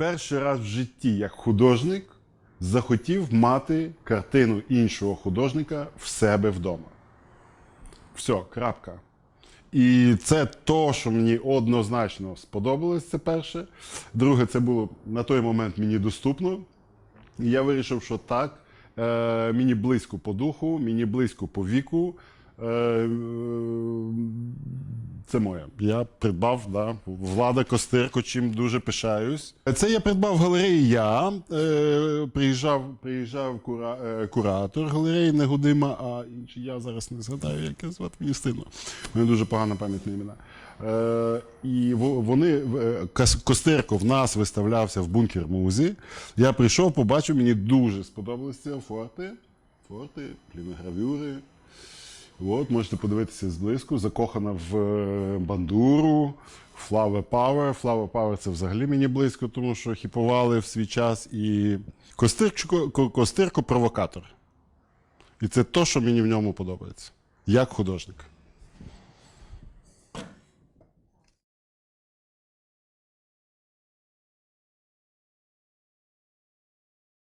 перший раз в житті, як художник, захотів мати картину іншого художника в себе вдома. Все, крапка. І це то, що мені однозначно сподобалось, це перше. Друге, це було на той момент мені доступно. І я вирішив, що так, е, мені близько по духу, мені близько по віку. Це моє. Я придбав да, Влада Костирко, чим дуже пишаюсь. Це я придбав в галереї я. Е, приїжджав, приїжджав кура, е, куратор галереї Негудима, а інший я зараз не згадаю, як його звати мені стидно. У мене дуже погана пам'ять на імена. Е, і вони е, Костирко в нас виставлявся в бункер музі. Я прийшов, побачив, мені дуже сподобалися форти. Форти, пліногравюри. От, можете подивитися зблизьку. Закохана в е, бандуру, Flower Power. Flower Power це взагалі мені близько, тому що хіпували в свій час. І Костирко провокатор. І це те, що мені в ньому подобається. Як художник.